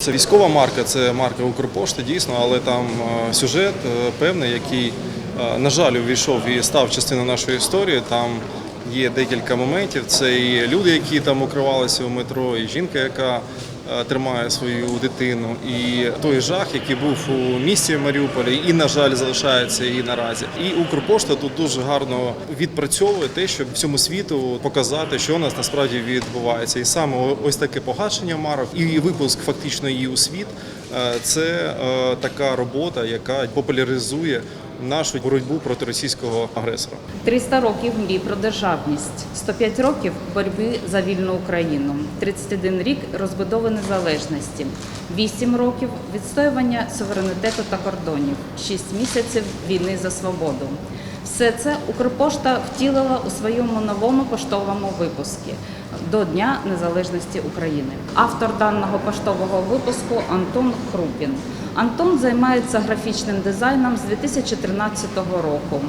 Це військова марка, це марка Укрпошти, дійсно, але там е, сюжет е, певний, який, е, на жаль, увійшов і став частиною нашої історії. Там є декілька моментів. Це і люди, які там укривалися у метро, і жінка, яка тримає свою дитину, і той жах, який був у місті Маріуполі, і, на жаль, залишається і наразі. І Укрпошта тут дуже гарно відпрацьовує те, щоб всьому світу показати, що у нас насправді відбувається. І саме ось таке погашення марок і випуск фактично її у світ. е, Це е, така робота, яка популяризує нашу боротьбу проти російського агресора. 300 років мрій про державність, 105 років боротьби за вільну Україну, 31 рік розбудови незалежності, 8 років відстоювання суверенітету та кордонів, 6 місяців війни за свободу. Все це Укрпошта втілила у своєму новому поштовому випуску до Дня Незалежності України. Автор даного поштового випуску Антон Хрупін. Антон займається графічним дизайном з 2013 року.